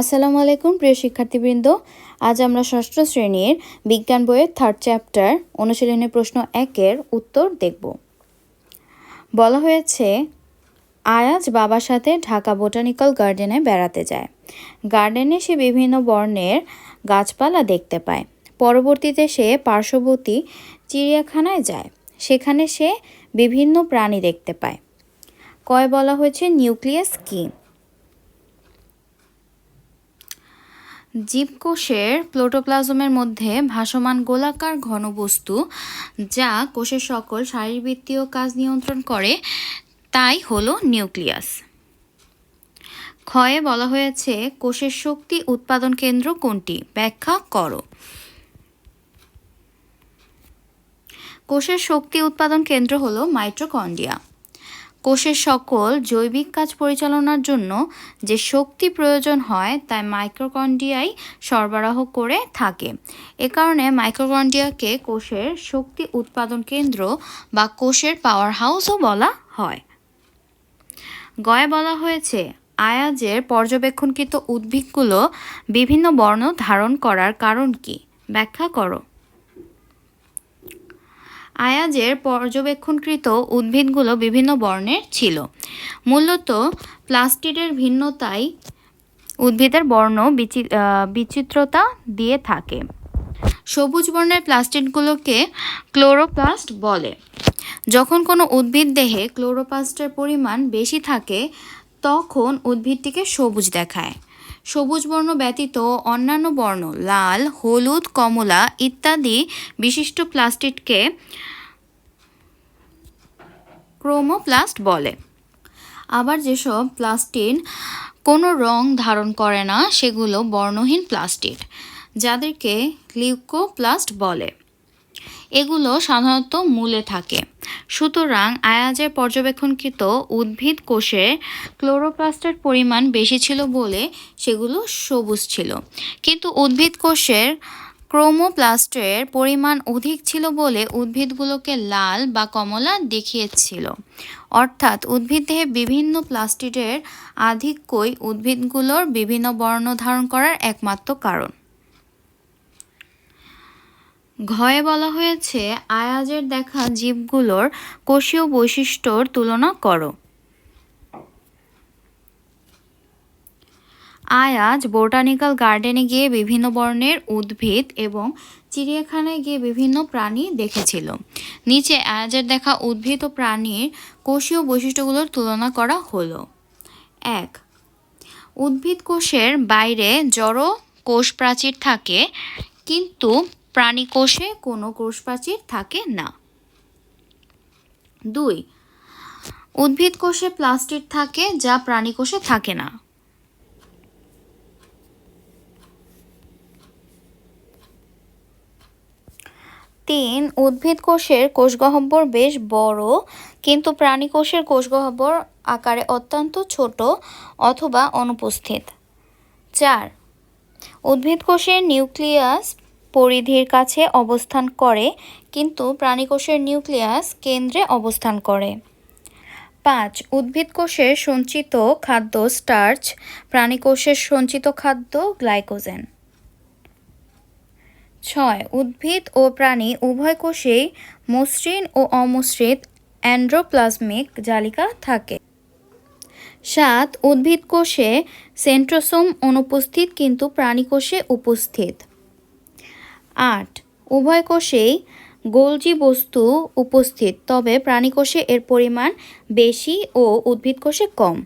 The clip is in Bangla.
আসসালামু আলাইকুম, প্রিয় শিক্ষার্থীবৃন্দ। আজ আমরা ষষ্ঠ শ্রেণির বিজ্ঞান বইয়ের থার্ড চ্যাপ্টার অনুশীলনী প্রশ্ন একের উত্তর দেখব। বলা হয়েছে, আয়াজ বাবার সাথে ঢাকা বোটানিক্যাল গার্ডেনে বেড়াতে যায়। গার্ডেনে সে বিভিন্ন বর্ণের গাছপালা দেখতে পায়। পরবর্তীতে সে পার্শ্ববর্তী চিড়িয়াখানায় যায়। সেখানে সে বিভিন্ন প্রাণী দেখতে পায়। কয় বলা হয়েছে, নিউক্লিয়াস কী? জীবকোষের প্লোটোপ্লাজমের মধ্যে ভাসমান গোলাকার ঘনবস্তু যা কোষের সকল শারীরবৃত্তীয় কাজ নিয়ন্ত্রণ করে, তাই হলো নিউক্লিয়াস। ক্ষয়ে বলা হয়েছে কোষের শক্তি উৎপাদন কেন্দ্র কোনটি? ব্যাখ্যা করো। কোষের শক্তি উৎপাদন কেন্দ্র হলো মাইট্রোকন্ডিয়া কোষের সকল জৈবিক কাজ পরিচালনার জন্য যে শক্তি প্রয়োজন হয় তাই মাইক্রোকন্ডিয়াই সরবরাহ করে থাকে। এ কারণে মাইক্রোকন্ডিয়াকে কোষের শক্তি উৎপাদন কেন্দ্র বা কোষের পাওয়ার হাউসও বলা হয়। গয়ে বলা হয়েছে, আয়াজের পর্যবেক্ষণকৃত উদ্ভিদগুলো বিভিন্ন বর্ণ ধারণ করার কারণ কি? ব্যাখ্যা করো। আয়াজের পর্যবেক্ষণকৃত উদ্ভিদগুলো বিভিন্ন বর্ণের ছিল। মূলত প্লাস্টিডের ভিন্নতাই উদ্ভিদের বর্ণ বিচিত্রতা দিয়ে থাকে। সবুজ বর্ণের প্লাস্টিডগুলোকে ক্লোরোপ্লাস্ট বলে। যখন কোনো উদ্ভিদ দেহে ক্লোরোপ্লাস্টের পরিমাণ বেশি থাকে, তখন উদ্ভিদটিকে সবুজ দেখায়। সবুজ বর্ণ ব্যতীত অন্যান্য বর্ণ, লাল, হলুদ, কমলা ইত্যাদি বিশিষ্ট প্লাস্টিককে ক্রোমোপ্লাস্ট বলে। আবার যেসব প্লাস্টিন কোনো রং ধারণ করে না, সেগুলো বর্ণহীন প্লাস্টিক যাদেরকে লিউকোপ্লাস্ট বলে। এগুলো সাধারণত মূলে থাকে। সুতরাং আয়াজের পর্যবেক্ষণকৃত উদ্ভিদ কোষে ক্লোরোপ্লাস্টের পরিমাণ বেশি ছিল বলে সেগুলো সবুজ ছিল। কিন্তু উদ্ভিদ কোষের ক্রোমোপ্লাস্টের পরিমাণ অধিক ছিল বলে উদ্ভিদগুলোকে লাল বা কমলা দেখিয়েছিল। অর্থাৎ উদ্ভিদ দেহে বিভিন্ন প্লাস্টিডের আধিক্যই উদ্ভিদগুলোর বিভিন্ন বর্ণ ধারণ করার একমাত্র কারণ। ঘয়ে বলা হয়েছে, আয়াজের দেখা জীবগুলোর কোষীয় বৈশিষ্ট্যর তুলনা করো। আয়াজ বোটানিক্যাল গার্ডেনে গিয়ে বিভিন্ন বর্ণের উদ্ভিদ এবং চিড়িয়াখানায় গিয়ে বিভিন্ন প্রাণী দেখেছিল। নিচে আয়াজের দেখা উদ্ভিদ ও প্রাণীর কোষীয় বৈশিষ্ট্যগুলোর তুলনা করা হলো। এক, উদ্ভিদ কোষের বাইরে জড়ো কোষ প্রাচীর থাকে, কিন্তু প্রাণী কোষে কোনো কোষ প্রাচীর থাকে না। দুই, উদ্ভিদ কোষে প্লাস্টিক থাকে যা প্রাণী কোষে থাকে না। তিন, উদ্ভিদ কোষের কোষগহ্বর বেশ বড়, কিন্তু প্রাণী কোষের কোষগহ্বর আকারে অত্যন্ত ছোট অথবা অনুপস্থিত। চার, উদ্ভিদ কোষের নিউক্লিয়াস পরিধির কাছে অবস্থান করে, কিন্তু প্রাণীকোষের নিউক্লিয়াস কেন্দ্রে অবস্থান করে। পাঁচ, উদ্ভিদ কোষের সঞ্চিত খাদ্য স্টার্চ, প্রাণীকোষের সঞ্চিত খাদ্য গ্লাইকোজেন। ছয়, উদ্ভিদ ও প্রাণী উভয় কোষেই মসৃণ ও অমসৃণ অ্যান্ড্রোপ্লাজমিক জালিকা থাকে। সাত, উদ্ভিদ কোষে সেন্ট্রোসোম অনুপস্থিত, কিন্তু প্রাণী কোষে উপস্থিত। আট। উভয় কোষেই গোলজি বস্তু উপস্থিত, তবে প্রাণী কোষে এর পরিমাণ বেশি ও উদ্ভিদ কোষে কম।